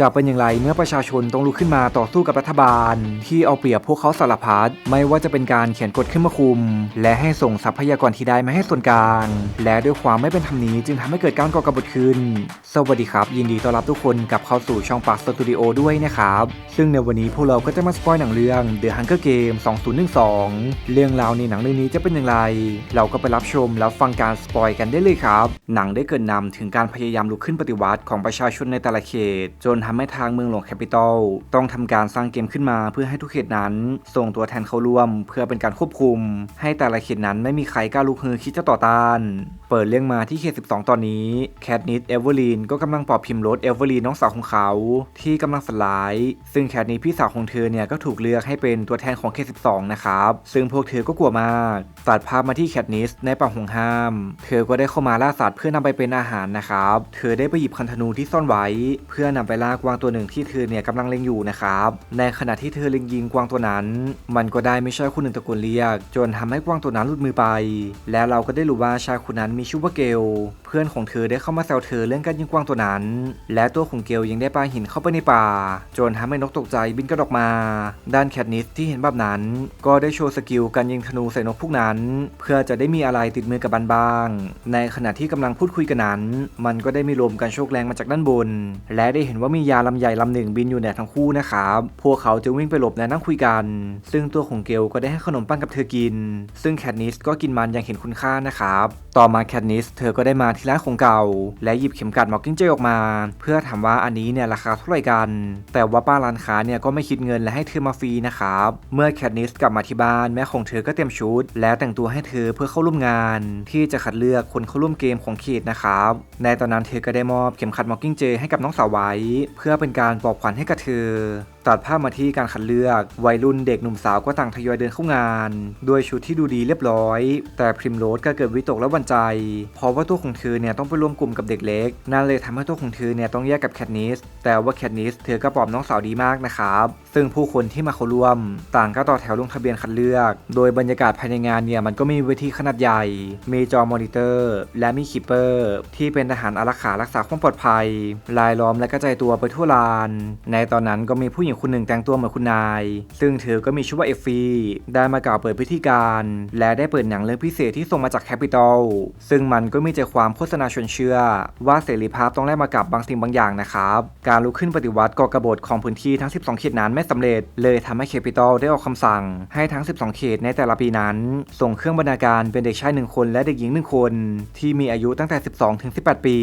จะเป็นอย่างไรเมื่อประชาชนต้องลุกขึ้นมาต่อสู้กับรัฐบาล ที่เอาเปรียบพวกเขาสารพัดไม่ว่าจะเป็นการเขียนกฎขึ้นมาคุม และให้ส่งทรัพยากรที่ได้มาให้ส่วนกลาง และด้วยความไม่เป็นธรรมนี้จึงทำให้เกิดการก่อกบฏขึ้น สวัสดีครับ ยินดีต้อนรับทุกคนกลับเข้าสู่ช่องปากสตูดิโอด้วยนะครับ ซึ่งในวันนี้พวกเราก็จะมาสปอยหนังเรื่อง The Hunger Game 2012 เรื่องราวในหนังเรื่องนี้จะเป็นอย่างไร เราก็ไปรับชมแล้วฟังการสปอยกันได้เลยครับ หนังได้เกรินนำถึงการพยายามลุกขึ้นปฏิวัติของประชาชนในแต่ละเขตจนทำให้ทางเมืองหลวงแคปิตอลต้องทำการสร้างเกมขึ้นมาเพื่อให้ทุกเขตนั้น ส่งตัวแทนเข้าร่วม เพื่อเป็นการควบคุม ให้แต่ละเขตนั้นไม่มีใครกล้าลุกฮือคิดจะต่อต้าน เปิดเรื่องมาที่เขต 12 ตอนนี้แคทนิสเอเวอร์ลีนก็กำลังปอบพิมพ์รถเอเวอร์ลีนน้องสาวของเขา ที่กำลังฝันร้าย ซึ่งแคทนิสพี่สาวของเธอเนี่ยก็ถูกเลือกให้เป็นตัวแทนของเขต 12 นะครับ ซึ่งพวกเธอก็กลัวมากตัดภาพมาที่แคทนิสในป่าหงห้าม เธอก็ได้เข้ามาล่าสัตว์เพื่อนำไปเป็นอาหารนะครับ เธอได้ไปหยิบคันธนูที่ซ่อนไว้ เพื่อนำไปล่ากวางตัวหนึ่งที่เธอเนี่ยกำลังเล็งอยู่นะครับ ในขณะที่เธอเล็งยิงกวางตัวนั้น มันก็ได้ไม่ใช่คนหนึ่งตะโกนเรียก จนทำให้กวางตัวนั้นหลุดมือไป และเราก็ได้รู้ว่าชายคนนั้นมีชื่อว่าเกลเพื่อนของเธอได้เข้ามาแซวเธอเรื่องการยิงกวางตัวนั้น และตัวของเกลยังได้ปาหินเข้าไปในป่า จนทำให้นกตกใจบินกระดอกมา ด้านแคทนิสที่เห็นแบบนั้น ก็ได้โชว์สกิลการยิงธนูใส่นกพวกนั้น เพื่อจะได้มีอะไรติดมือกับบันบ้าง ในขณะที่กำลังพูดคุยกันนั้น มันก็ได้มีลมกันโชกแรงมาจากด้านบน และได้เห็นว่ามียาลำใหญ่ลำหนึ่งบินอยู่เนี่ยทั้งคู่นะครับพวกเขาจะวิ่งไปหลบและนั่งคุยกัน ซึ่งตัวของเกลก็ได้ให้ขนมปังกับเธอกิน ซึ่งแคทนิสก็กินมันอย่างเห็นคุณค่านะครับต่อมาแคทนิสเธอก็ได้มาทีร้านของเก่า และหยิบเข็มกัดมอกกิ้งเจออกมา เพื่อถามว่าอันนี้เนี่ยราคาเท่าไหร่กัน แต่ว่าป้าร้านค้าเนี่ยก็ไม่คิดเงินและให้เธอมาฟรีนะครับ เมื่อแคทนิสกลับมาที่บ้านแม่ของเธอก็เตรียมชุด และแต่งตัวให้เธอเพื่อเข้าร่วมงาน ที่จะคัดเลือกคนเข้าร่วมเกมของเขตนะครับ ในตอนนั้นเธอก็ได้มอบเข็มขัดมอกกิ้งเจให้กับน้องสาวไว้ เพื่อเป็นการปลอบขวัญให้กับเธอ ตัดภาพมาที่การคัดเลือก วัยรุ่นเด็กหนุ่มสาวก็ต่างทยอยเดินเข้างาน ด้วยชุดที่ดูดีเรียบร้อย แต่พริมโรสก็เกิดวิตกและวันใจ เพราะว่าตัวของเธอเนี่ยต้องไปร่วมกลุ่มกับเด็กเล็ก นั่นเลยทำให้ตัวของเธอเนี่ยต้องแยกกับแคทนิส แต่ว่าแคทนิสเธอก็ปลอบน้องสาวดีมากนะครับ ซึ่งผู้คนที่มาเข้าร่วม ต่างก็ต่อแถวลงทะเบียนคัดเลือก โดยบรรยากาศภายในงานเนี่ยมันก็มีเวทีขนาดใหญ่ มีจอมอนิเตอร์ และมีคิปเปอร์ ที่เป็นทหารอารักขารักษาความปลอดภัยลายล้อมและกระจายตัวไปทั่วลาน ในตอนนั้นก็มีผู้หญิงคนหนึ่งแต่งตัวเหมือนคุณนาย ซึ่งเธอก็มีชื่อว่าเอฟฟีได้มากล่าวเปิดพิธีการ และได้เปิดหนังเรื่องพิเศษที่ส่งมาจากแคปิตอลซึ่งมันก็มีใจความโฆษณาชวนเชื่อ ว่าเสรีภาพต้องแลกมากับบางสิ่งบางอย่างนะครับ การลุกขึ้นปฏิวัติก่อกบฏของพื้นที่ทั้ง 12 เขตนั้นไม่สำเร็จ เลยทำให้แคปิตอลได้ออกคำสั่ง ให้ทั้ง 12 เขตในแต่ละปีนั้น ส่งเครื่องบรรณาการเป็นเด็กชายหนึ่งคนและเด็กหญิงหนึ่งคน ที่มีอายุตั้งแต่ 12 ถึง 18 ปี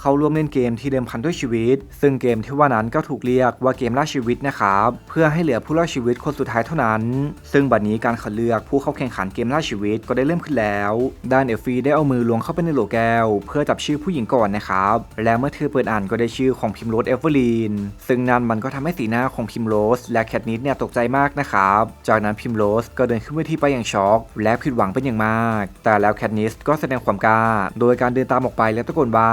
เข้าร่วมเล่นเกมที่เดิมพันด้วยชีวิต ซึ่งเกมที่ว่านั้นก็ถูกเรียกว่าเกมล่าชีวิตนะครับ เพื่อให้เหลือผู้รอดชีวิตคนสุดท้ายเท่านั้น ซึ่งบัดนี้การคัดเลือกผู้เข้าแข่งขันเกมล่าชีวิตก็ได้เริ่มขึ้นแล้วด้านเอฟฟีได้เอามือล้วงเข้าไปในโหลแก้ว เพื่อจับชื่อผู้หญิงก่อนนะครับ และเมื่อเธอเปิดอ่านก็ได้ชื่อของพิมโรสเอเวอร์ลีนซึ่งนั่นมันก็ทำให้สีหน้าของพิมโรสและแคทนิสเนี่ยตกใจมากนะครับ จากนั้นพิมโรสก็เดินขึ้นเวทีไปอย่างช็อก และผิดหวังเป็นอย่างมาก แต่แล้วแคทนิสก็แสดงความกล้า โดยการเดินตามออกไปและตะโกนว่า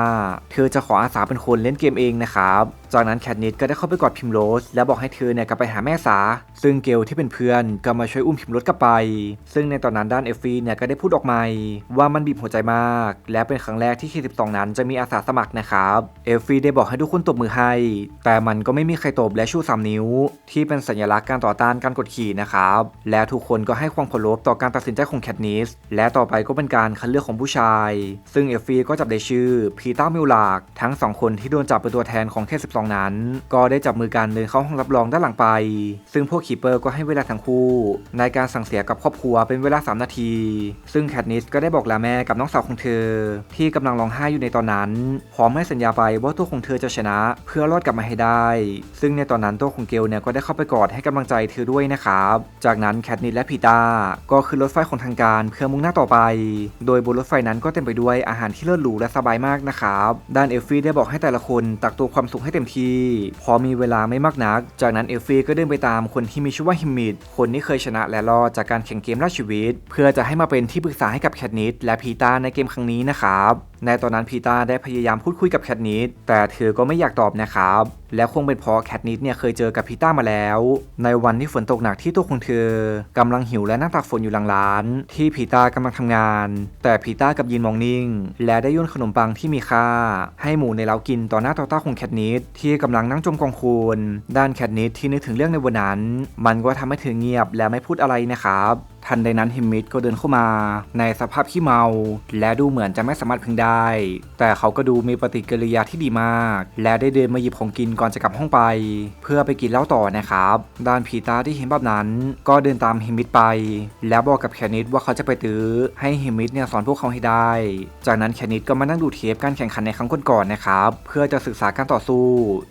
เธอจะขออาสาเป็นคนเล่นเกมเองนะครับ จากนั้นแคทนิสก็ได้เข้าไปกอดพิมโรส และบอกให้เธอเนี่ยกลับไปหาแม่สา ซึ่งเกลที่เป็นเพื่อนก็มาช่วยอุ้มพิมโรสกลับไป ซึ่งในตอนนั้นด้านเอฟฟี่เนี่ยก็ได้พูดออกมาว่ามันบีบหัวใจมาก และเป็นครั้งแรกที่เค12นั้นจะมีอาสาสมัครนะครับเอฟฟี่ได้บอกให้ทุกคนตบมือให้ แต่มันก็ไม่มีใครตบและชูสามนิ้ว ที่เป็นสัญลักษณ์การต่อต้านการกดขี่นะครับและทุกคนก็ให้ความเคารพต่อการตัดสินใจของแคทนิสและต่อไปก็เป็นการคัดเลือกของผู้ชาย ซึ่งเอฟฟีก็จับได้ชื่อพีต้ามิลลากทั้งสองคนที่โดนจับเป็นตัวแทนของแค่12นั้น ก็ได้จับมือกันเดินเข้าห้องรับรองด้านหลังไป ซึ่งพวกคีเปอร์ก็ให้เวลาทั้งคู่ ในการสั่งเสียกับครอบครัวเป็นเวลา 3 นาที ซึ่งแคทนิสก็ได้บอกลาแม่กับน้องสาวของเธอ ที่กำลังร้องไห้อยู่ในตอนนั้นพร้อมให้สัญญาไปว่าตัวของเธอจะชนะ เพื่อรอดกลับมาให้ได้ ซึ่งในตอนนั้นตัวของเกลเนี่ยก็ได้เข้าไปกอดให้กำลังใจเธอด้วยนะครับ จากนั้นแคทนิสและพีตาก็ขึ้นรถไฟของทางการเพื่อมุ่งหน้าต่อไป โดยบนรถไฟนั้นก็เต็มไปด้วยอาหารที่เลิศหรูและสบายมากนะครับด้านเอฟฟี่ได้บอกให้แต่ละคนตักตัวความสุขให้เต็มที่พอมีเวลาไม่มากนัก จากนั้นเอลฟี่ก็เดินไปตามคนที่มีชื่อว่าฮิมมิดคนที่เคยชนะและรอดจากการแข่งเกมล่าชีวิต เพื่อจะให้มาเป็นที่ปรึกษาให้กับแคทนิสและพีตาในเกมครั้งนี้นะครับ ในตอนนั้นพีตาได้พยายามพูดคุยกับแคทนิดแต่เธอก็ไม่อยากตอบนะครับ และคงเป็นเพราะแคทนิดเนี่ยเคยเจอกับพีตามาแล้ว ในวันที่ฝนตกหนักที่ตัวของเธอกำลังหิวและนั่งตากฝนอยู่หลังร้าน ที่พีตากำลังทำงาน แต่พีตากับยินมองนิ่ง และได้โย่นขนมปังที่มีค่า ให้หมูในเล้ากินต่อหน้าต่อตาของแคทนิดที่กำลังนั่งจมกองคูนด้านแคทนิดที่นึกถึงเรื่องในวันนั้น มันก็ทำให้เธอเงียบและไม่พูดอะไรนะครับทันใดนั้นฮิมมิดก็เดินเข้ามา ในสภาพขี้เมา และดูเหมือนจะไม่สามารถพึงได้ แต่เขาก็ดูมีปฏิกิริยาที่ดีมาก และได้เดินมาหยิบของกินก่อนจะกลับห้องไป เพื่อไปกินเหล้าต่อนะครับ ด้านพีตาที่เห็นแบบนั้น ก็เดินตามฮิมมิดไป แล้วบอกกับแคนิดว่าเขาจะไปตื้อให้ฮิมมิดเนี่ยสอนพวกเขาให้ได้ จากนั้นแคนิดก็มานั่งดูเทปการแข่งขันในครั้งก่อนๆนะครับเพื่อจะศึกษาการต่อสู้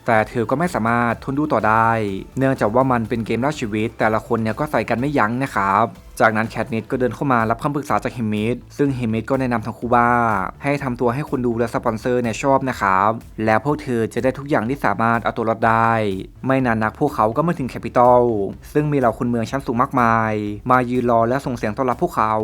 แต่เธอก็ไม่สามารถทนดูต่อได้ เนื่องจากว่ามันเป็นเกมล่าชีวิต แต่ละคนเนี่ยก็ใส่กันไม่ยั้งนะครับ จากนั้นแคทนิดก็เดินเข้ามารับคำปรึกษาจากเฮมิดซึ่งเฮมิดก็แนะนำทั้งคู่ว่าให้ทำตัวให้คนดูและสปอนเซอร์เนี่ยชอบนะครับ แล้วพวกเธอจะได้ทุกอย่างที่สามารถเอาตัวรอดได้ ไม่นานนักพวกเขาก็มาถึงแคปิตอลซึ่งมีเหล่าคนเมืองชั้นสูงมากมาย มายืนรอและส่งเสียงต้อนรับพวกเขา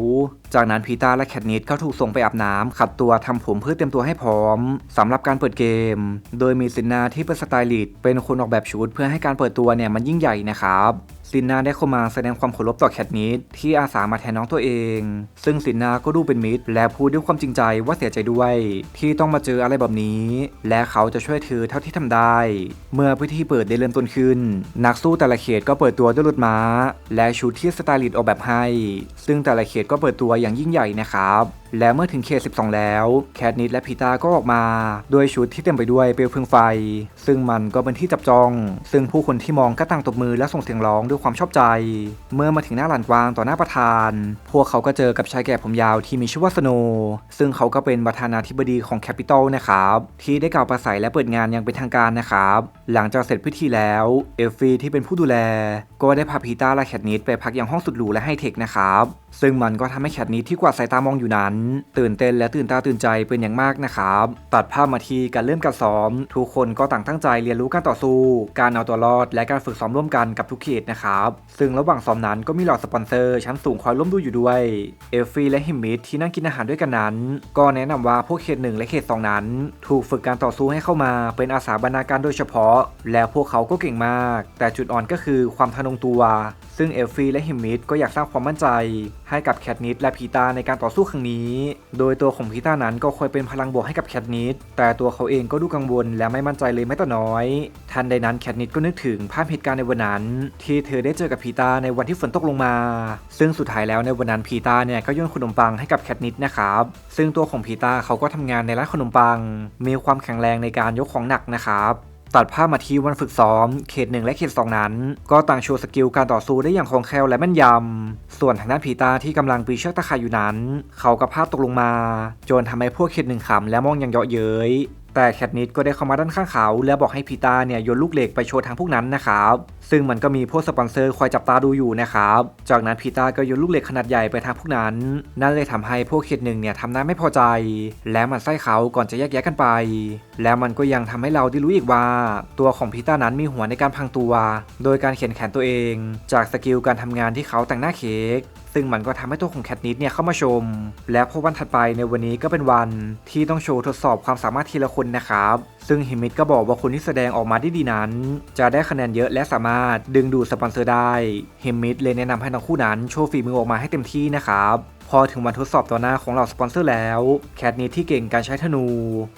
จากนั้นพีตาและแคทนิดก็ถูกส่งไปอาบน้ำขัดตัวทำผมเพื่อเตรียมตัวให้พร้อมสำหรับการเปิดเกม โดยมีซินนาที่เป็นสไตลิสต์เป็นคนออกแบบชุดเพื่อให้การเปิดตัวเนี่ยมันยิ่งใหญ่นะครับ ซินนาได้เข้ามาแสดงความเคารพต่อแคทนิดที่อาสามาแทนน้องตัวเอง ซึ่งซินนาก็ดูเป็นมิตร และพูดด้วยความจริงใจว่าเสียใจด้วย ที่ต้องมาเจออะไรแบบนี้ และเขาจะช่วยเธอเท่าที่ทำได้ เมื่อพิธีเปิดได้เริ่มต้นขึ้น นักสู้แต่ละเขตก็เปิดตัวด้วยรถม้า และชุดที่สไตลิสต์ออกแบบให้ ซึ่งแต่ละเขตก็เปิดตัวอย่างยิ่งใหญ่นะครับ และเมื่อถึงเขต 12 แล้ว แคทนิดและพีตาก็ออกมาด้วยชุดที่เต็มไปด้วยเปลวเพลิงไฟ ซึ่งมันก็เป็นที่จับจอง ซึ่งผู้คนที่มองก็ต่างตบมือและส่งเสียงร้องด้วยความชอบใจ เมื่อมาถึงหน้าหลานกวางต่อหน้าประธาน พวกเขาก็เจอกับชายแก่ผมยาวที่มีชื่อว่าสโน ซึ่งเขาก็เป็นประธานาธิบดีของแคปิตอลนะครับที่ได้กล่าวปราศัยและเปิดงานอย่างเป็นทางการนะครับหลังจากเสร็จพิธีแล้วเอฟฟีที่เป็นผู้ดูแล ก็ได้พาพีตาและแคทนิดไปพักยังห้องสุดหรูและไฮเทคนะครับ ซึ่งมันก็ทำให้แคทนิดที่กวาดสายตามองอยู่นั้น ตื่นเต้นและตื่นตาตื่นใจเป็นอย่างมากนะครับ ตัดภาพมาทีการเริ่มการซ้อม ทุกคนก็ต่างตั้งใจเรียนรู้การต่อสู้ การเอาตัวรอด และการฝึกซ้อมร่วมกันกับทุกเขตนะครับซึ่งระหว่างซ้อมนั้นก็มีเหล่าสปอนเซอร์ชั้นสูงคอยร่วมดูอยู่ด้วยเอฟฟี่และฮิมมิดที่นั่งกินอาหารด้วยกันนั้น ก็แนะนำว่าพวกเขตหนึ่งและเขตสองนั้น ถูกฝึกการต่อสู้ให้เข้ามาเป็นอาสาบรรณาการโดยเฉพาะ แล้วพวกเขาก็เก่งมาก แต่จุดอ่อนก็คือความทะนงตัว ซึ่งเอลฟีและฮิมมิดก็อยากสร้างความมั่นใจให้กับแคทนิดและพีตาในการต่อสู้ครั้งนี้ โดยตัวของพีตานั้นก็คอยเป็นพลังบวกให้กับแคทนิดแต่ตัวเขาเองก็ดูกังวลและไม่มั่นใจเลยแม้แต่น้อย ทันใดนั้นแคทนิดก็นึกถึงภาพเหตุการณ์ในวันนั้น ที่เธอได้เจอกับพีตาในวันที่ฝนตกลงมา ซึ่งสุดท้ายแล้วในวันนั้นพีตาเนี่ยก็โยนขนมปังให้กับแคทนิดนะครับ ซึ่งตัวของพีตาเขาก็ทำงานในร้านขนมปัง มีความแข็งแรงในการยกของหนักนะครับ ตัดภาพมาที่วันฝึกซ้อม เขตหนึ่งและเขตสองนั้น ก็ต่างโชว์สกิลการต่อสู้ได้อย่างคล่องแคล่วและแม่นยำ ส่วนทางด้านพีตาที่กำลังปีเชือกตะข่ายอยู่นั้น เขากับภาพตกลงมา จนทำให้พวกเขตหนึ่งขำและมองอย่างเยาะเย้ย แต่แคทนิดก็ได้เข้ามาด้านข้างเขา และบอกให้พีตาเนี่ยโยนลูกเหล็กไปโชว์ทางพวกนั้นนะครับซึ่งมันก็มีพวกสปอนเซอร์คอยจับตาดูอยู่นะครับจากนั้นพีตาก็โยนลูกเหล็กขนาดใหญ่ไปทางพวกนั้น นั่นเลยทำให้พวกเขตหนึ่งเนี่ยทำหน้าไม่พอใจ และมันไส้เขาก่อนจะแยกแยะกันไป แล้วมันก็ยังทำให้เราได้รู้อีกว่า ตัวของพีตานั้นมีหัวในการพังตัว โดยการเขียนแขนตัวเอง จากสกิลการทำงานที่เขาแต่งหน้าเค้ก ซึ่งมันก็ทำให้ตัวของแคทนิดเนี่ยเข้ามาชม และพอวันถัดไปในวันนี้ก็เป็นวันที่ต้องโชว์ทดสอบความสามารถทีละคนนะครับ ซึ่งฮิมิดก็บอกว่าคนที่แสดงออกมาได้ดีนั้น จะได้คะแนนเยอะและสามารถดึงดูดสปอนเซอร์ได้ฮิมิดเลยแนะนำให้ทั้งคู่นั้นโชว์ฝีมือออกมาให้เต็มที่นะครับ พอถึงวันทดสอบต่อหน้าของเหล่าสปอนเซอร์แล้ว แคทนิดที่เก่งการใช้ธนู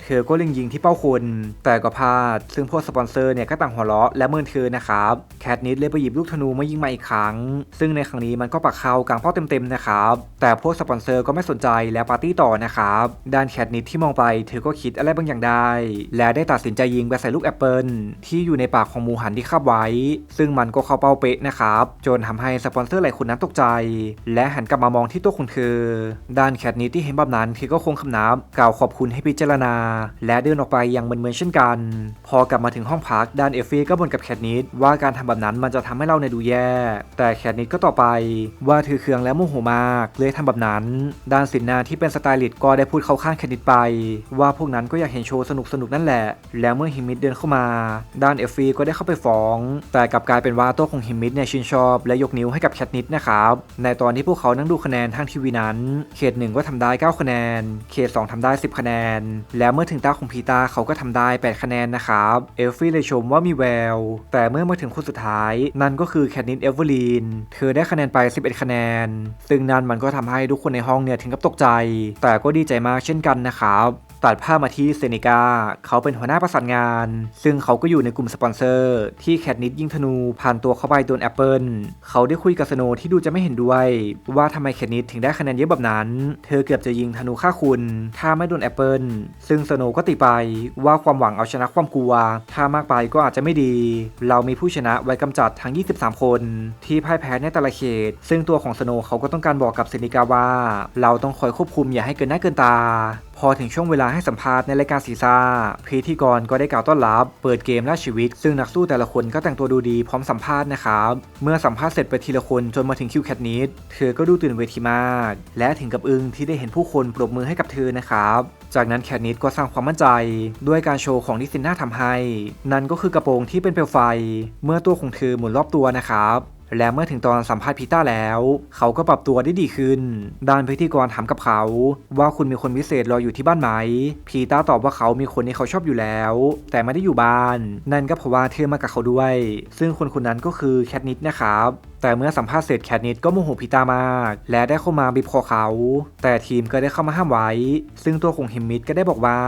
เธอก็เล็งยิงที่เป้าคน แต่ก็พลาด ซึ่งพวกสปอนเซอร์เนี่ยก็ต่างหัวเราะและเมินเธอนะครับ แคทนิดเลยไปหยิบลูกธนูมายิงมาอีกครั้ง ซึ่งในครั้งนี้มันก็ปักเข้ากลางเป้าเต็มๆนะครับ แต่พวกสปอนเซอร์ก็ไม่สนใจและปาร์ตี้ต่อนะครับ ด้านแคทนิดที่มองไป เธอก็คิดอะไรบางอย่างได้ และได้ตัดสินใจยิงไปใส่ลูกแอปเปิลที่อยู่ในปากของหมูหันที่คาบไว้ ซึ่งมันก็เข้าเป้าเป๊ะนะครับ จนทำให้สปอนเซอร์หลายคนนั้นตกใจ และหันกลับมามองที่ตัวของเธอด้านแคทนิดที่เห็นแบบนั้นเธอก็คงคำนับกล่าวขอบคุณให้พิจารณา และเดินออกไปอย่างเหมือนๆเช่นกัน พอกลับมาถึงห้องพักด้านเอฟฟี่ก็บ่นกับแคทนิดว่าการทำแบบนั้นมันจะทำให้เราในดูแย่ แต่แคทนิดก็ต่อไป ว่าเธอเคืองและโมโหมากเลยทำแบบนั้น ด้านสินนาที่เป็นสไตลิสต์ก็ได้พูดเข้าข้างแคทนิดไป ว่าพวกนั้นก็อยากเห็นโชว์สนุกๆน,นั่นแหละ แล้วเมื่อฮิมิดเดินเข้ามา ด้านเอฟฟี่ก็ได้เข้าไปฟ้อง แต่กลับกลายเป็นว่าตัวของฮิมิดเนี่ยชื่นชอบ และยกนิ้วให้กับแคทนิดนะครับในตอนที่พวกเขานั่งดูคะแนนทางทีวนั้น เขตหนึ่งก็ทำได้ 9 คะแนน เขต 2ทำได้ 10 คะแนน แล้วเมื่อถึงตาของพีตาเขาก็ทำได้ 8 คะแนนนะครับ เอลฟี่เลยชมว่ามีแวว แต่เมื่อมาถึงคนสุดท้าย นั่นก็คือแคทนิดเอเวอร์ลีน เธอได้คะแนนไป 11 คะแนน ซึ่งนั่นมันก็ทำให้ทุกคนในห้องเนี่ยถึงกับตกใจ แต่ก็ดีใจมากเช่นกันนะครับ ตัดภาพมาที่เซนิกาเขาเป็นหัวหน้าประสานงาน ซึ่งเขาก็อยู่ในกลุ่มสปอนเซอร์ ที่แคทนิดยิงธนูผ่านตัวเข้าไปโดนแอปเปิลเขาได้คุยกับสโนที่ดูจะไม่เห็นด้วย ว่าทำไมแคทนิดถึงได้คะแนนเยอะแบบนั้น เธอเกือบจะยิงธนูฆ่าคุณ ถ้าไม่โดนแอปเปิลซึ่งสโนก็ติไปว่าความหวังเอาชนะความกลัว ถ้ามากไปก็อาจจะไม่ดี เรามีผู้ชนะไว้กำจัดทั้ง 23 คน ที่พ่ายแพ้ในแต่ละเขต ซึ่งตัวของสโนเขาก็ต้องการบอกกับเซนิกาว่า เราต้องคอยควบคุมอย่าให้เกินหน้าเกินตาพอถึงช่วงเวลาให้สัมภาษณ์ในรายการซีซ่าพิธีกรก็ได้กล่าวต้อนรับ เปิดเกมล่าชีวิต ซึ่งนักสู้แต่ละคนก็แต่งตัวดูดีพร้อมสัมภาษณ์นะครับเมื่อสัมภาษณ์เสร็จไปทีละคนจนมาถึงคิวแคทนิดเธอก็ดูตื่นเวทีมาก และถึงกับอึ้งที่ได้เห็นผู้คนปรบมือให้กับเธอนะครับจากนั้นแคทนิดก็สร้างความมั่นใจ ด้วยการโชว์ของที่ซินน่าทำให้ นั่นก็คือกระโปรงที่เป็นเปลวไฟ เมื่อตัวของเธอหมุนรอบตัวนะครับ และเมื่อถึงตอนสัมภาษณ์พีต้าแล้ว เขาก็ปรับตัวได้ดีขึ้น ด้านพิธีกรถามกับเขา ว่าคุณมีคนพิเศษรออยู่ที่บ้านไหม พีต้าตอบว่าเขามีคนที่เขาชอบอยู่แล้ว แต่ไม่ได้อยู่บ้าน นั่นก็เพราะว่าเธอมากับเขาด้วย ซึ่งคนคนนั้นก็คือแคทนิดนะครับแต่เมื่อสัมภาษณ์เสร็จแคทนิดก็โมโหพีตามาก และได้เข้ามาบีบคอเขา แต่ทีมก็ได้เข้ามาห้ามไว้ ซึ่งตัวของฮิมมิดก็ได้บอกว่า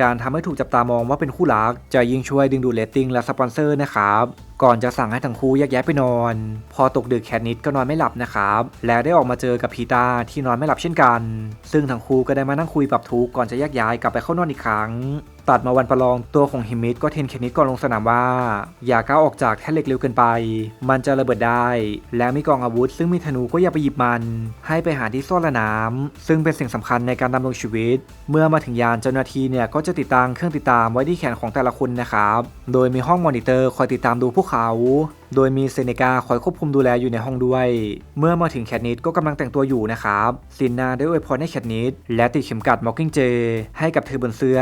การทำให้ถูกจับตามองว่าเป็นคู่รัก จะยิ่งช่วยดึงดูดเรตติ้งและสปอนเซอร์นะครับก่อนจะสั่งให้ทั้งคู่แยกย้ายไปนอน พอตกดึกแคทนิดก็นอนไม่หลับนะครับ และได้ออกมาเจอกับพีตาที่นอนไม่หลับเช่นกัน ซึ่งทั้งคู่ก็ได้มานั่งคุยปรับทุกข์ก่อนจะแยกย้ายกลับไปเข้านอนอีกครั้งตัดมาวันประลองตัวของฮิมิตก็เทนเคนิดก่อนลงสนามว่า อย่าก้าวออกจากแท่นเหล็กเร็วเกินไป มันจะระเบิดได้ และมีกองอาวุธ ซึ่งมีธนูก็อย่าไปหยิบมัน ให้ไปหาที่ซ่อนละน้ำซึ่งเป็นสิ่งสำคัญในการดำรงชีวิต เมื่อมาถึงยานเจ้าหน้าที่เนี่ยก็จะติดตั้งเครื่องติดตามไว้ที่แขนของแต่ละคนนะครับ โดยมีห้องมอนิเตอร์คอยติดตามดูพวกเขา โดยมีเซเนกาคอยควบคุมดูแลอยู่ในห้องด้วย เมื่อมาถึงแคทนิดก็กำลังแต่งตัวอยู่นะครับซินนาได้อวยพรให้แคทนิดและติดเข็มกัดมอคกิ้งเจให้กับเธอบนเสื้อ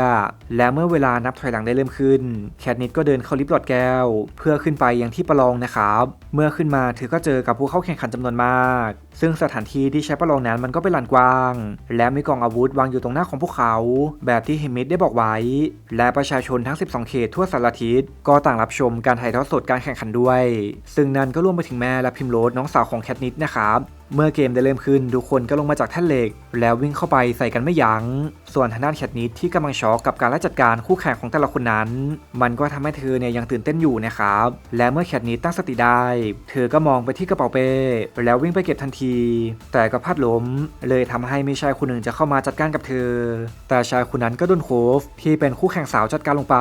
และเมื่อเวลานับถอยหลังได้เริ่มขึ้นแคทนิดก็เดินเข้าลิฟต์หลอดแก้ว เพื่อขึ้นไปยังที่ประลองนะครับเมื่อขึ้นมาเธอก็เจอกับผู้เข้าแข่งขันจำนวนมาก ซึ่งสถานที่ที่ใช้ประลองนั้นมันก็เป็นลานกว้าง และมีกองอาวุธวางอยู่ตรงหน้าของพวกเขา แบบที่เฮมิดได้บอกไว้ และประชาชนทั้ง 12 เขตทั่วสารทิศก็ต่างรับชมการถ่ายทอดสดการแข่งขันด้วยซึ่งนั่นก็รวมไปถึงแม่และพิมโรสน้องสาวของแคทนิดนะครับ เมื่อเกมได้เริ่มขึ้น ทุกคนก็ลงมาจากแท่นเหล็ก แล้ววิ่งเข้าไปใส่กันไม่ยัง้ง ส่วนทางด้านแคทนิดที่กำลังช็อกกับการไล่จัดการคู่แข่งของแต่ละคนนั้น มันก็ทำให้เธอเนี่ยยังตื่นเต้นอยู่นะครับ และเมื่อแคทนิดตั้งสติได้ เธอก็มองไปที่กระเป๋าเป้แล้ววิ่งไปเก็บทันที แต่ก็พลาดล้ม เลยทำให้มีชายคนหนึ่งจะเข้ามาจัดการกับเธอ แต่ชายคนนั้นก็โดนโคฟที่เป็นคู่แข่งสาวจัดการลงไป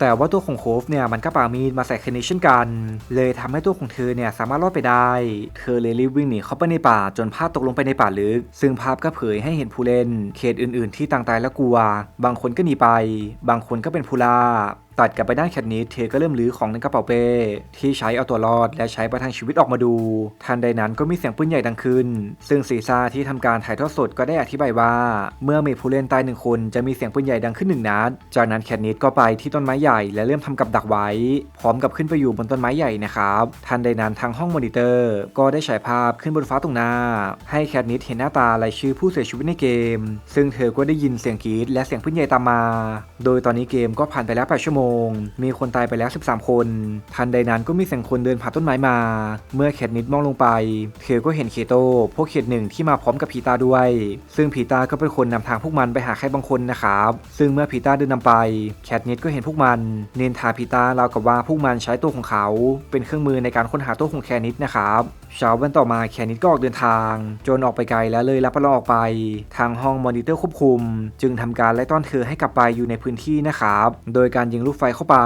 แต่ว่าตัวของโคฟเนี่ยมันก็ปามีดมาใส่เคนเนเช่นกัน เลยทำให้ตัวของเธอเนี่ยสามารถรอดไปได้ เธอเลยรีบวิ่งหนีเข้าไปในป่าจนภาพตกลงไปในป่าลึก ซึ่งภาพก็เผยให้เห็นผู้เล่น เขตอื่น ๆ ที่ต่างตายและกลัว บางคนก็หนีไป บางคนก็เป็นผู้ล่า ตัดกลับไปด้านแคทนิดเธอก็เริ่มลื้อของในกระเป๋าเป้ที่ใช้เอาตัวรอดและใช้ประทังชีวิตออกมาดู ทันใดนั้นก็มีเสียงปืนใหญ่ดังขึ้น ซึ่งซีซ่าที่ทำการถ่ายทอดสดก็ได้อธิบายว่า เมื่อมีผู้เล่นตายหนึ่งคนจะมีเสียงปืนใหญ่ดังขึ้นหนึ่งนัด จากนั้นแคทนิดก็ไปที่ต้นไม้ใหญ่และเริ่มทำกับดักไว้ พร้อมกับขึ้นไปอยู่บนต้นไม้ใหญ่นะครับ ทันใดนั้นทางห้องมอนิเตอร์ ก็ได้ฉายภาพขึ้นบนฟ้าตรงหน้า ให้แคทนิดเห็นหน้าตารายชื่อผู้เสียชีวิตในเกม ซึ่งเธอก็ได้ยินเสียงกรีดและเสียงปืนใหญ่ตามมา โดยตอนนี้เกมก็ผ่านไปแล้ว8ชั่วโมงมีคนตายไปแล้ว 13 คน ทันใดนั้นก็มีเสียงคนเดินผ่านต้นไม้มา เมื่อแคทนิดมองลงไปเธอก็เห็นเคโตพวกเขตหนึ่งที่มาพร้อมกับพีตาด้วย ซึ่งพีตาก็เป็นคนนำทางพวกมันไปหาใครบางคนนะครับ ซึ่งเมื่อพีตาเดินนำไปแคทนิดก็เห็นพวกมัน เนนทาพีตาราวกับว่าพวกมันใช้ตัวของเขา เป็นเครื่องมือในการค้นหาตัวของแคทนิดนะครับ เช้าวันต่อมาแคนิดก็ออกเดินทาง จนออกไปไกลแล้วเลยรับประลองออกไป ทางห้องมอนิเตอร์ควบคุม จึงทำการไล่ต้อนเธอให้กลับไปอยู่ในพื้นที่นะครับ โดยการยิงลูกไฟเข้าไป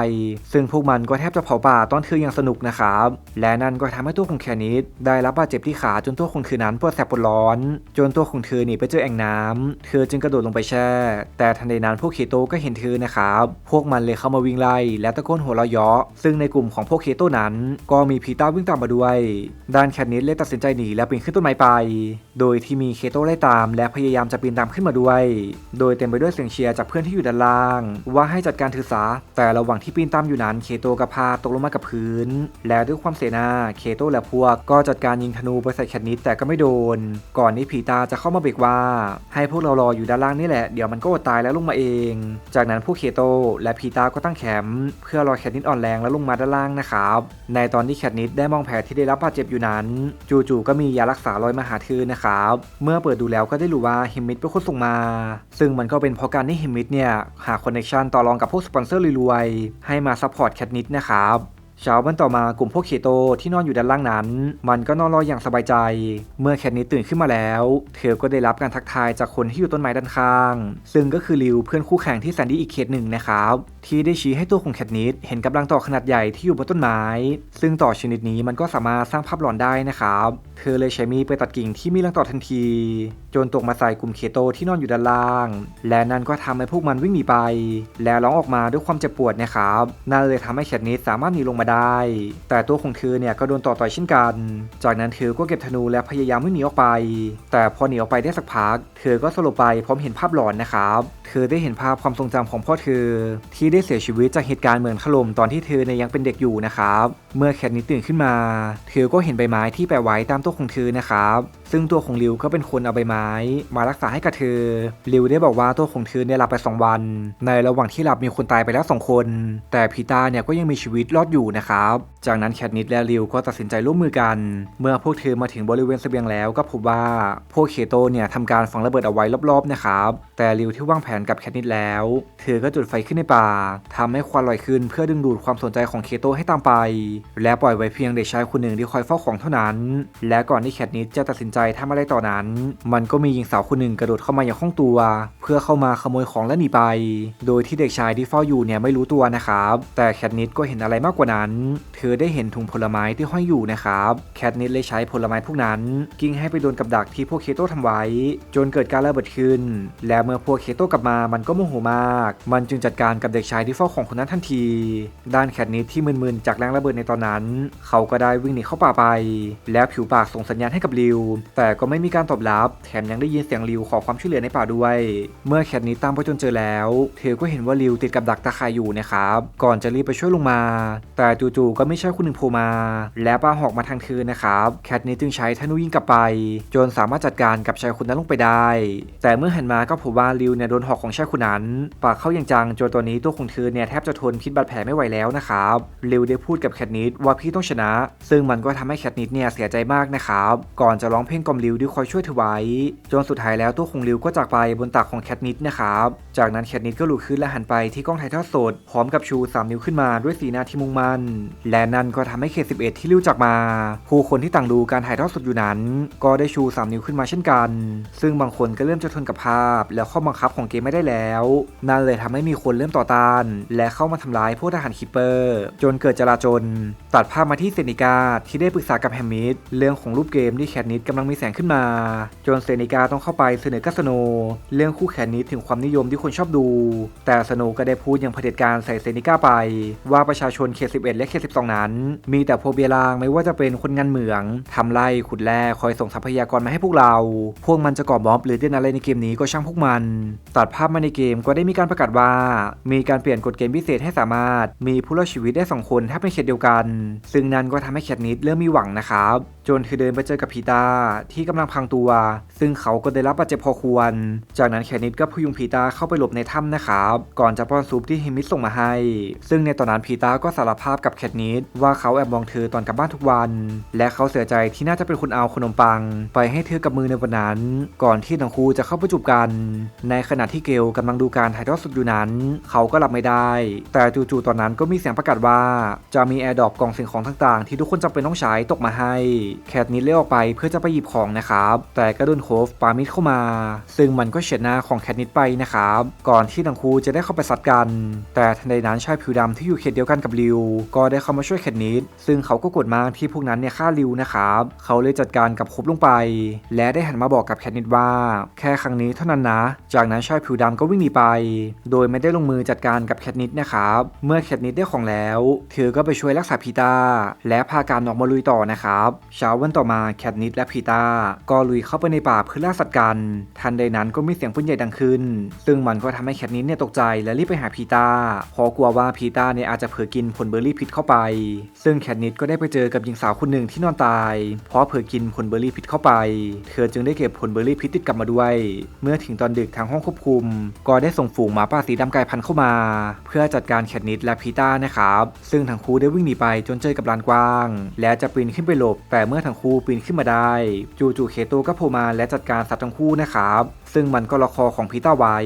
ซึ่งพวกมันก็แทบจะเผาป่าต้อนเธออย่างสนุกนะครับ และนั่นก็ทำให้ตัวของแคนิดได้รับบาดเจ็บที่ขาจนตัวของเธอนั้นปวดแสบปวดร้อน จนตัวของเธอหนีไปเจอแอ่งน้ำเธอจึงกระโดดลงไปแช่ แต่ทันใดนั้นพวกเคโตก็เห็นเธอนะครับ พวกมันเลยเข้ามาวิ่งไล่และตะโกนหัวเราะเยาะซึ่งในกลุ่มของพวกเคโตนั้น ก็มีพีต้าวิ่งตามมาด้วยด้านแคทนิดเลยตัดสินใจหนีและปีนขึ้นต้นไม้ไป โดยที่มีเคโตไล่ตาม และพยายามจะปีนตามขึ้นมาด้วย โดยเต็มไปด้วยเสียงเชียร์จากเพื่อนที่อยู่ด้านล่าง ว่าให้จัดการถือสา แต่ระหว่างที่ปีนตามอยู่นั้นเคโตกับพาตกลงมากับพื้น และด้วยความเสียหน้าเคโตและพวกก็จัดการยิงธนูไปใส่แคทนิดแต่ก็ไม่โดน ก่อนที่ผีตาจะเข้ามาเบรกว่า ให้พวกเรารออยู่ด้านล่างนี่แหละเดี๋ยวมันก็อดตายแล้วลงมาเอง จากนั้นพวกเคโตและพีตาก็ตั้งแคมป์เพื่อรอแคทนิดอ่อนแรงแล้วลงมาด้านล่างนะครับในตอนที่แคทนิดได้มองแผลที่ได้รับบาดเจ็บอยู่นั้น จู่ๆก็มียารักษาลอยมาหาเธอนะครับเมื่อเปิดดูแล้วก็ได้รู้ว่าฮิมมิดเป็นคนส่งมา ซึ่งมันก็เป็นเพราะการที่ฮิมมิดเนี่ยหาคอนเนคชันต่อรองกับพวกสปอนเซอร์รวยๆให้มาซัพพอร์ตแคทนิดนะครับเช้าวันต่อมากลุ่มพวกเคโตที่นอนอยู่ด้านล่างนั้น มันก็นอนรออย่างสบายใจ เมื่อแคทนิดตื่นขึ้นมาแล้ว เธอก็ได้รับการทักทายจากคนที่อยู่ต้นไม้ด้านข้าง ซึ่งก็คือลิวเพื่อนคู่แข่งที่แซนดี้อีกเคสหนึ่งนะครับที่ได้ชี้ให้ตัวของแคทนิดเห็นกำลังต่อขนาดใหญ่ที่อยู่บนต้นไม้ ซึ่งต่อชนิดนี้มันก็สามารถสร้างภาพหลอนได้นะครับ เธอเลยใช้มีดไปตัดกิ่งที่มีรังต่อทันที จนตกมาใส่กลุ่มเคโตที่นอนอยู่ด้านล่าง และนั่นก็ทำให้พวกมันวิ่งหนีไป และร้องออกมาด้วยความเจ็บปวดนะครับนั่นเลยทำให้แคทนิดสามารถหนีลงมาได้ แต่ตัวของเธอเนี่ยก็โดนต่อต่อยเช่นกัน จากนั้นเธอก็เก็บธนูและพยายามวิ่งหนีออกไป แต่พอหนีออกไปได้สักพัก เธอก็สลบไปพร้อมเห็นภาพหลอนนะครับ เธอได้เห็นภาพความทรงจำของพ่อเธอที่ได้เสียชีวิตจากเหตุการณ์เหมืองถล่มตอนที่เธอในยังเป็นเด็กอยู่นะครับ เมื่อแคทนิสตื่นขึ้นมา เธอก็เห็นใบไม้ที่แปะไว้ตามตัวของเธอนะครับ ซึ่งตัวของริวก็เป็นคนเอาใบไม้ มารักษาให้กับเธอ ริวได้บอกว่าตัวของเธอเนี่ยหลับไป 2 วัน ในระหว่างที่หลับมีคนตายไปแล้ว 2 คน แต่พีตาเนี่ยก็ยังมีชีวิตรอดอยู่นะครับจากนั้นแคทนิดและริวก็ตัดสินใจร่วมมือกัน เมื่อพวกเธอมาถึงบริเวณเสบียงแล้วก็พบว่าพวกเคโตเนี่ยทำการฝังระเบิดเอาไว้รอบๆนะครับแต่ริวที่วางแผนกับแคทนิดแล้ว เธอก็จุดไฟขึ้นในป่าทำให้ควันลอยขึ้นเพื่อดึงดูดความสนใจของเคโตให้ตามไป และปล่อยไว้เพียงเด็กชายคนหนึ่งที่คอยเฝ้าของเท่านั้น และก่อนที่แคทนิดจะตัดสินใจทำอะไรต่อนั้น มันก็มีหญิงสาวคนหนึ่งกระโดดเข้ามาอย่างห้องตัว เพื่อเข้ามาขโมยของและหนีไป โดยที่เด็กชายที่เฝ้าอยู่เนี่ยไม่รู้ตัวนะครับแต่แคทนิดก็เห็นอะไรมากกว่านั้น เธอได้เห็นถุงผลไม้ที่ห้อยอยู่นะครับแคทนิดเลยใช้ผลไม้พวกนั้น กิ้งให้ไปโดนกับดักที่พวกเคโตทำไว้ จนเกิดการระเบิดขึ้น และเมื่อพวกเคโตกลับมามันก็โมโหมาก มันจึงจัดการกับเด็กชายที่เฝ้าของคนนั้นทันที ด้านแคทนิดที่มึนๆจากแรงระเบิดในตอนนั้น เขาก็ได้วิ่งหนีเข้าป่าไป แล้วผิวปากส่งสัญญาณให้กับริว แต่ก็ไม่มีการตอบรับ แถมยังได้ยินเสียงริวขอความช่วยเหลือในป่าด้วย เมื่อแคทนิดตามไปจนเจอแล้วเธอก็เห็นว่าริวติดกับดักตะข่ายอยู่นะครับก่อนจะรีบไปช่วยลงมา แต่จู่ๆก็ไม่ใช่คนหนึ่งโผล่มา และปาหอกมาทางเธอนะครับ แคทนิดจึงใช้ธนูยิงกลับไป จนสามารถจัดการกับชายคนนั้นลงไปได้ แต่เมื่อหันมาก็พบว่าริวเนี่ยโดนหอกของชายคนนั้นปากเข้าอย่างจังจนตอนนี้ตัวของเธอเนี่ยแทบจะทนพิษบาดแผลไม่ไหวแล้วนะครับริวได้พูดกับแคทนิดว่าพี่ต้องชนะ ซึ่งมันก็ทำให้แคทนิดเนี่ยเสียใจมากนะครับก่อนจะร้องเพลงกล่อมริวที่คอยช่วยเธอไว้จนสุดท้ายแล้วตัวของริวก็จากไปบนตักของแคทนิดนะครับจากนั้นแคทนิดก็ลุกขึ้นและหันไปที่กล้องถ่ายทอดสดพร้อมกับชู3นิ้วขึ้นมาด้วยสีหน้าที่มุ่งมั่นและนั่นก็ทำให้เขต 11 ที่ริวจากมา ผู้คนที่ต่างดูการถ่ายทอดสดอยู่นั้น ก็ได้ชู3นิ้วขึ้นมาเช่นกัน ซึ่งบางคนก็เริ่มจะทนกับภาพ แล้วข้อบังคับของเกมไม่ได้แล้ว นั่นเลยทำให้มีคนเริ่มต่อต้าน และเข้ามาทำร้ายพวกทหารคิปเปอร์ จนเกิดจลาจล ตัดภาพมาที่เซนิกาที่ได้ปรึกษากับแฮมมิดเรื่องของรูปเกมที่แคทนิดกำลังมีแสงขึ้นมา จนเซนิกาต้องเข้าไปเสนอกัสโน เรื่องคู่แข่งนี้ถึงความนิยมที่คนชอบดู แต่สโนก็ได้พูดอย่างเผด็จการใส่เซนิกาไป ว่าประชาชนเขต11 และเขต12นั้นมีแต่พวกเบียรางไม่ว่าจะเป็นคนงานเหมืองทำไร่ขุดแร่คอยส่งทรัพยากรมาให้พวกเรา พวกมันจะก่อม็อบหรือเด่นอะไรในเกมนี้ก็ช่างพวกมัน ตัดภาพมาในเกมก็ได้มีการประกาศว่า มีการเปลี่ยนกฎเกมพิเศษให้สามารถ มีผู้รอดชีวิตได้สองคนถ้าเป็นเขตเดียวกัน ซึ่งนั่นก็ทำให้แคทนิดเริ่มมีหวังนะครับ จนเธอเดินไปเจอกับพีตาที่กำลังพังตัว ซึ่งเขาก็ได้รับบาดเจ็บพอควร จากนั้นแคทนิดก็พยุงพีตาเข้าไปหลบในถ้ำนะครับ ก่อนจะป้อนซุปที่ฮิมิสส่งมาให้ ซึ่งในตอนนั้นพีตาก็สารภาพกับแคทนิดว่าเขาแอบมองเธอตอนกลับบ้านทุกวัน และเขาเสียใจที่น่าจะเป็นคนเอาขนมปัง ไปให้เธอกับมือในวันนั้น ก่อนที่ทั้งคู่จะเข้าไปจูบกัน ในขณะที่เกลกำลังดูการถ่ายทอดสดอยู่นั้น เขาก็หลับไม่ได้ แต่จู่ๆตอนนั้นก็มีเสียงประกาศว่า จะมีแอร์ดรอปกล่องสิ่งของต่างๆ ที่ทุกคนจำเป็นต้องใช้ตกมาให้แคทนิดเลี้ยวออกไปเพื่อจะไปหยิบของนะครับแต่ก็โดนโคฟปามิดเข้ามา ซึ่งมันก็เฉียดหน้าของแคทนิดไปนะครับก่อนที่ทั้งคู่จะได้เข้าไปซัดกัน แต่ทันใดนั้นชายผิวดำที่อยู่เขตเดียวกันกับริว ก็ได้เข้ามาช่วยแคทนิดซึ่งเขาก็กรธมากที่พวกนั้นเนี่ยฆ่าริวนะครับเขาเลยจัดการกับโคฟลงไป และได้หันมาบอกกับแคทนิดว่า แค่ครั้งนี้เท่านั้นนะ จากนั้นชายผิวดำก็วิ่งหนีไป โดยไม่ได้ลงมือจัดการกับแคทนิดนะครับเมื่อแคทนิดได้ของแล้วเธอก็ไปช่วยรักษาพีตาและพาการออกมาลุยต่อนะครับชาาวันต่อมาแคทนิสและพีตาก็ลุยเข้าไปในป่าเพื่อล่าสัตว์กัน ทันใดนั้นก็มีเสียงปืนใหญ่ดังขึ้น ซึ่งมันก็ทำให้แคทนิสเนี่ยตกใจและรีบไปหาพีตาเพราะกลัวว่าพีตาเนี่ยอาจจะเผลอกินผลเบอร์รี่พิษเข้าไป ซึ่งแคทนิสก็ได้ไปเจอกับหญิงสาวคนหนึ่งที่นอนตาย เพราะเผลอกินผลเบอร์รี่พิษเข้าไป เธอจึงได้เก็บผลเบอร์รี่พิษติดกลับมาด้วย เมื่อถึงตอนดึกทางห้องควบคุม ก็ได้ส่งฝูงหมาป่าสีดำกายพันเข้ามา เพื่อจัดการแคทนิสและพีตานะครับ ซึ่งทั้งคู่ได้วิ่งหนีไปจนเจอกับลานกว้าง และจะปีนขึ้นไปหลบแต่เมื่อทั้งคู่ปีนขึ้นมาได้ จู่ๆเคโตก็โผล่มาและจัดการสัตว์ทั้งคู่นะครับ ซึ่งมันก็ล็อกคอของพีตาไว้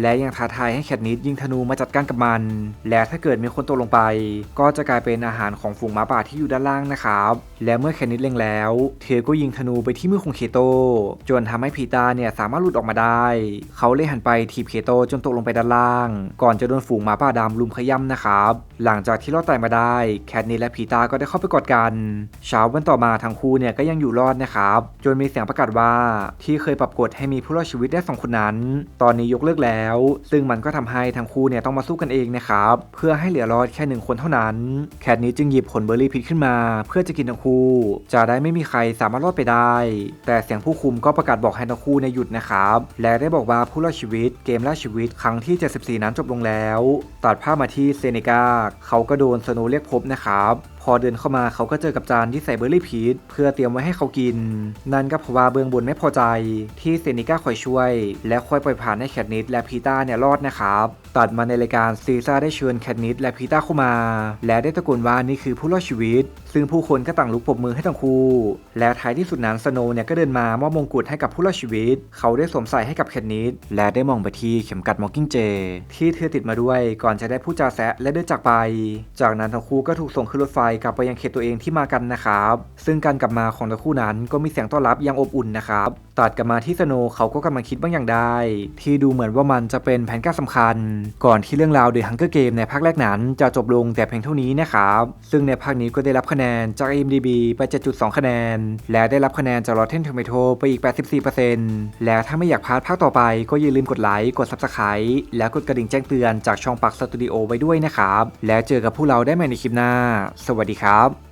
และยังท้าทายให้แคทนิสยิงธนูมาจัดการกับมัน และถ้าเกิดมีคนตกลงไป ก็จะกลายเป็นอาหารของฝูงหมาป่าที่อยู่ด้านล่างนะครับ และเมื่อแคทนิสเล็งแล้ว เธอก็ยิงธนูไปที่มือของเคโต จนทำให้พีตาเนี่ยสามารถหลุดออกมาได้ เขาเลยหันไปทีบเคโตจนตกลงไปด้านล่าง ก่อนจะโดนฝูงหมาป่าดำลุมขย้ำนะครับ หลังจากที่รอดตายมาได้ แคทนิสและพีตาก็ได้เข้าไปกอดกัน เช้าวันต่อมาทั้งคู่เนี่ยก็ยังอยู่รอดนะครับ จนมีเสียงประกาศว่าที่เคยปรับกฎให้มีผู้รอดชีวิตได้สองคนนั้น ตอนนี้ยกเลิกแล้ว ซึ่งมันก็ทำให้ทั้งคู่เนี่ยต้องมาสู้กันเองนะครับ เพื่อให้เหลือรอดแค่หนึ่งคนเท่านั้น แคทนี้จึงหยิบผลเบอร์รี่พิษขึ้นมา เพื่อจะกินทั้งคู่ จะได้ไม่มีใครสามารถรอดไปได้ แต่เสียงผู้คุมก็ประกาศบอกให้ทั้งคู่เนี่ยหยุดนะครับ และได้บอกว่าผู้รอดชีวิตเกมล่าชีวิตครั้งที่ 74 นั้นจบลงแล้ว ตัดภาพมาที่เซเนกาเขาก็โดนสโนเรียกพบนะครับ อเดินเข้ามาเขาก็เจอกับจานที่ใส่เบอร์รี่พีชเพื่อเตรียมไว้ให้เขากิน นั่นก็เพราะว่าเบื้องบนไม่พอใจ ที่เซนิก้าคอยช่วย และคอยปล่อยผ่านให้แคทนิดและพีต้าเนี่ยรอดนะครับตัดมาในรายการซีซ่าได้เชิญแคทนิสและพีต้าเข้ามา และได้ตะโกนว่านี่คือผู้รอดชีวิต ซึ่งผู้คนก็ต่างลุกปรบมือให้ทั้งคู่ และท้ายที่สุดนั้นสโนว์เนี่ยก็เดินมามอบมงกุฎให้กับผู้รอดชีวิต เขาได้สวมใส่ให้กับแคทนิสและได้มองไปที่เข็มกัดมอคกิ้งเจที่เธอติดมาด้วยก่อนจะได้พูดจาแซะและเดินจากไป จากนั้นทั้งคู่ก็ถูกส่งขึ้นรถไฟกลับไปยังเขตตัวเองที่มากันนะครับซึ่งการกลับมาของทั้งคู่นั้นก็มีเสียงต้อนรับอย่างอบอุ่นนะครับตัดกลับมาที่สโนว์เขาก็กำลังคิดบางอย่างได้ ที่ดูเหมือนว่ามันจะเป็นแผนการสำคัญก่อนที่เรื่องราว The Hunger Game ในภาคแรกนั้นจะจบลงแต่เพียงเท่านี้นะครับ ซึ่งในภาคนี้ก็ได้รับคะแนนจาก IMDb ไป 7.2 คะแนน และได้รับคะแนนจาก Rotten Tomato ไปอีก 84%และถ้าไม่อยากพลาดภาคต่อไป ก็อย่าลืมกดไลค์ กด Subscribe และกดกระดิ่งแจ้งเตือนจากช่องปักสตูดิโอไว้ด้วยนะครับ แล้วเจอกับพวกเราได้ใหม่ในคลิปหน้า สวัสดีครับ